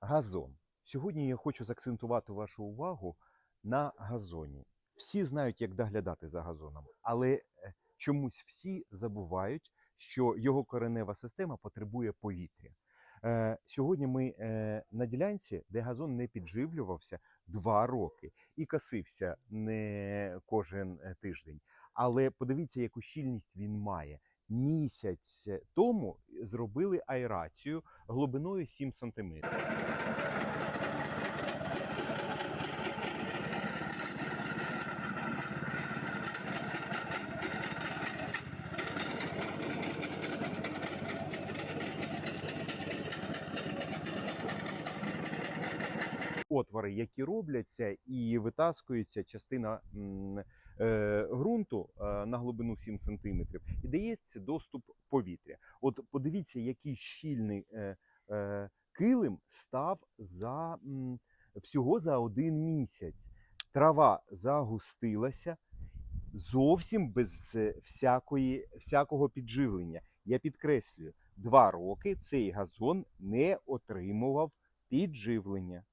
Газон. Сьогодні я хочу заакцентувати вашу увагу на газоні. Всі знають, як доглядати за газоном, але е, чомусь всі забувають, що його коренева система потребує повітря. Е, Сьогодні ми е, на ділянці, де газон не підживлювався два роки і косився не кожен тиждень. Але подивіться, яку щільність він має. Місяць тому зробили аерацію глибиною 7 см. Отвори, які робляться, і витаскується частина е, ґрунту е, на глибину 7 см, і дається доступ повітря. От подивіться, який щільний е, е, килим став за м, всього за один місяць. Трава загустилася зовсім без всякої, всякого підживлення. Я підкреслюю, два роки цей газон не отримував підживлення.